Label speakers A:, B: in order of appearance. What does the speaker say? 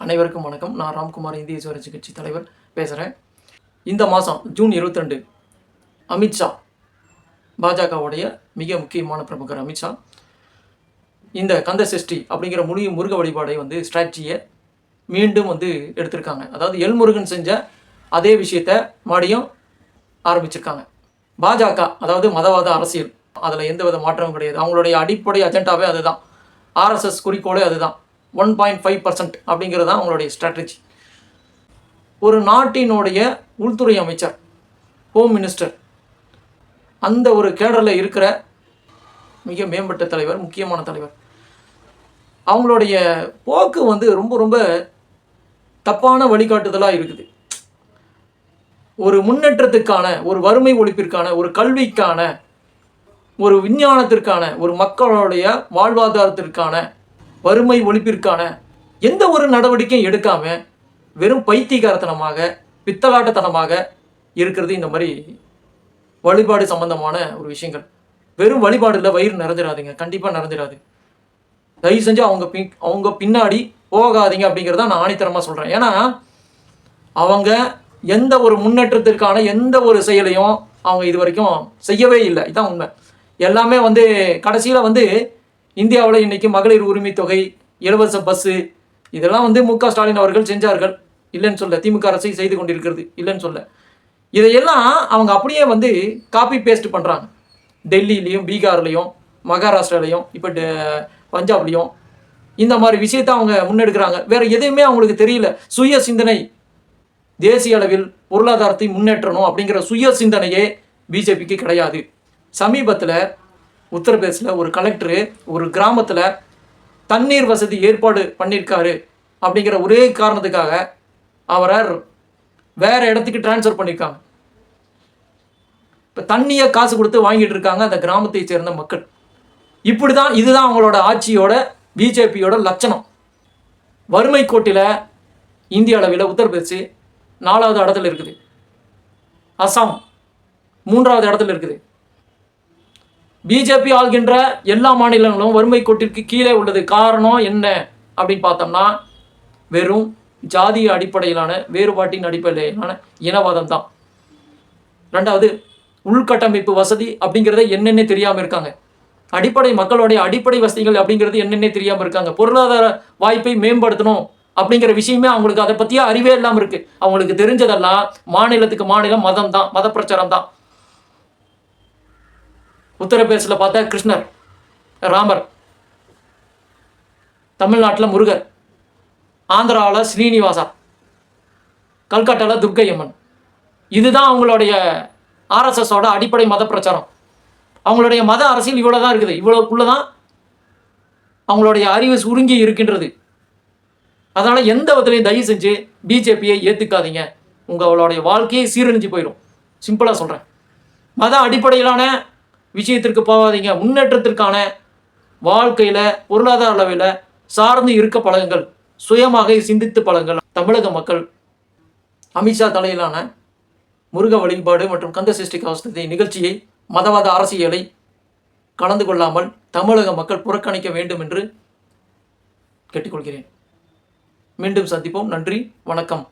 A: அனைவருக்கும் வணக்கம். நான் ராம்குமார் இந்திய சுவரட்சி கட்சி தலைவர் பேசுகிறேன் இந்த மாதம் ஜூன் 22 அமித்ஷா பாஜகவுடைய மிக முக்கியமான பிரமுகர் அமித்ஷா இந்த கந்த சஷ்டி அப்படிங்கிற முழு முருக வழிபாடை வந்து ஸ்ட்ராட்டஜியை மீண்டும் வந்து எடுத்திருக்காங்க. அதாவது எல்முருகன் செஞ்ச அதே விஷயத்த மறுபடியும் ஆரம்பிச்சிருக்காங்க. பாஜக அதாவது மதவாத அரசியல் அதில் எந்த வித மாற்றமும் கிடையாது. அவங்களுடைய அடிப்படை அஜெண்டாவே அதுதான். ஆர்எஸ்எஸ் குறிக்கோளே அதுதான். ஒன் பாயிண்ட் ஃபைவ் பர்சன்ட் அப்படிங்கிறது தான் அவங்களுடைய ஸ்ட்ராட்டஜி ஒரு நாட்டினுடைய உள்துறை அமைச்சர் ஹோம் மினிஸ்டர் அந்த ஒரு கேடரில் இருக்கிற மிக மேம்பட்ட தலைவர் முக்கியமான தலைவர் அவங்களுடைய போக்கு வந்து ரொம்ப ரொம்ப தப்பான வழிகாட்டுதலாக இருக்குது. ஒரு முன்னேற்றத்துக்கான ஒரு வறுமை ஒழிப்பிற்கான ஒரு கல்விக்கான ஒரு விஞ்ஞானத்திற்கான ஒரு மக்களுடைய வாழ்வாதாரத்திற்கான வறுமை ஒழிப்பிற்கான எந்த ஒரு நடவடிக்கையும் எடுக்காம வெறும் பைத்தியகாரத்தனமாக பித்தலாட்டத்தனமாக இருக்கிறது இந்த மாதிரி வழிபாடு சம்பந்தமான ஒரு விஷயங்கள். வெறும் வழிபாடுல வயிறு நிறைஞ்சிடாதுங்க கண்டிப்பாக நிறந்துடாது தயவு செஞ்சு அவங்க பின் அவங்க பின்னாடி போகாதீங்க அப்படிங்கிறத நான் ஆணித்தரமாக சொல்கிறேன் ஏன்னா அவங்க எந்த ஒரு முன்னேற்றத்திற்கான எந்த ஒரு செயலையும் அவங்க இது வரைக்கும் செய்யவே இல்லை. இதான் உண்மை. எல்லாமே வந்து கடைசியில் வந்து இந்தியாவில் இன்னைக்கு மகளிர் உரிமை தொகை இலவச பஸ்ஸு இதெல்லாம் வந்து மு ஸ்டாலின் அவர்கள் செஞ்சார்கள். இல்லைன்னு சொல்ல திமுக அரசு செய்து கொண்டிருக்கிறது. இல்லைன்னு சொல்ல. இதையெல்லாம் அவங்க அப்படியே வந்து காப்பி பேஸ்ட் பண்ணுறாங்க டெல்லியிலையும் பீகார்லேயும் மகாராஷ்டிராலையும் இப்போ பஞ்சாப்லேயும். இந்த மாதிரி விஷயத்தை அவங்க முன்னெடுக்கிறாங்க. வேற எதுவுமே அவங்களுக்கு தெரியல. சுய சிந்தனை. தேசிய அளவில் பொருளாதாரத்தை முன்னேற்றணும் அப்படிங்கிற சுய சிந்தனையே பிஜேபிக்கு கிடையாது. சமீபத்தில் உத்தரப்பிரதேசில் ஒரு கலெக்டரு ஒரு கிராமத்தில் தண்ணீர் வசதி ஏற்பாடு பண்ணியிருக்காரு அப்படிங்கிற ஒரே காரணத்துக்காக அவரை வேற இடத்துக்கு டிரான்ஸ்ஃபர் பண்ணியிருக்காங்க இப்போ தண்ணியை காசு கொடுத்து வாங்கிட்டு இருக்காங்க அந்த கிராமத்தை சேர்ந்த மக்கள். இப்படி தான் இதுதான் அவங்களோட ஆட்சியோட பிஜேபியோட லட்சணம். வறுமை கோட்டில் இந்திய அளவில் உத்தரப்பிரதேசி நாலாவது இடத்துல இருக்குது. அசாம் மூன்றாவது இடத்துல இருக்குது. பிஜேபி ஆள்கின்ற எல்லா மாநிலங்களும் வறுமை கோட்டிற்கு கீழே உள்ளது காரணம் என்ன அப்படின்னு பார்த்தோம்னா வெறும் ஜாதிய அடிப்படையிலான வேறுபாட்டின் அடிப்படையிலான இனவாதம் தான். ரெண்டாவது உள்கட்டமைப்பு வசதி அப்படிங்கிறத என்னென்ன தெரியாமல் இருக்காங்க. அடிப்படை மக்களுடைய அடிப்படை வசதிகள் அப்படிங்கிறது என்னென்ன தெரியாமல் இருக்காங்க. பொருளாதார வாய்ப்பை மேம்படுத்தணும் அப்படிங்கிற விஷயமே அவங்களுக்கு அதை பற்றியே அறிவே இல்லாமல் இருக்குது அவங்களுக்கு தெரிஞ்சதெல்லாம் மாநிலத்துக்கு மாநிலம் மதம் தான் மத பிரச்சாரம் தான் உத்தரப்பிரதேசில் பார்த்தா கிருஷ்ணர் ராமர் தமிழ்நாட்டில் முருகர் ஆந்திராவில் ஸ்ரீனிவாசா கல்கட்டாவில் துர்க்கை அம்மன் இதுதான் அவங்களுடைய ஆர்எஸ்எஸோட அடிப்படை மத பிரச்சாரம். அவங்களுடைய மத அரசியல் இவ்வளோ தான் இருக்குது. இவ்வளோக்குள்ளே தான் அவங்களுடைய அறிவு சுருங்கி இருக்கின்றது. அதனால் எந்த விதத்துலையும் தயவு செஞ்சு பிஜேபியை ஏற்றுக்காதீங்க உங்களுடைய வாழ்க்கையை சீரழிஞ்சு போயிடும் சிம்பிளாக சொல்கிறேன் மத அடிப்படையிலான விஷயத்திற்கு போகாதீங்க. முன்னேற்றத்திற்கான வாழ்க்கையில் பொருளாதார அளவில் சார்ந்து இருக்க பழகுங்கள். சுயமாக சிந்தித்து பழகுங்கள். தமிழக மக்கள் அமித்ஷா தலையிலான முருக வழிபாடு மற்றும் கந்த சிருஷ்டி கவசத்தை நிகழ்ச்சியை மதவாத அரசியலை கலந்து கொள்ளாமல் தமிழக மக்கள் புறக்கணிக்க வேண்டும் என்று கேட்டுக்கொள்கிறேன். மீண்டும் சந்திப்போம். நன்றி. வணக்கம்.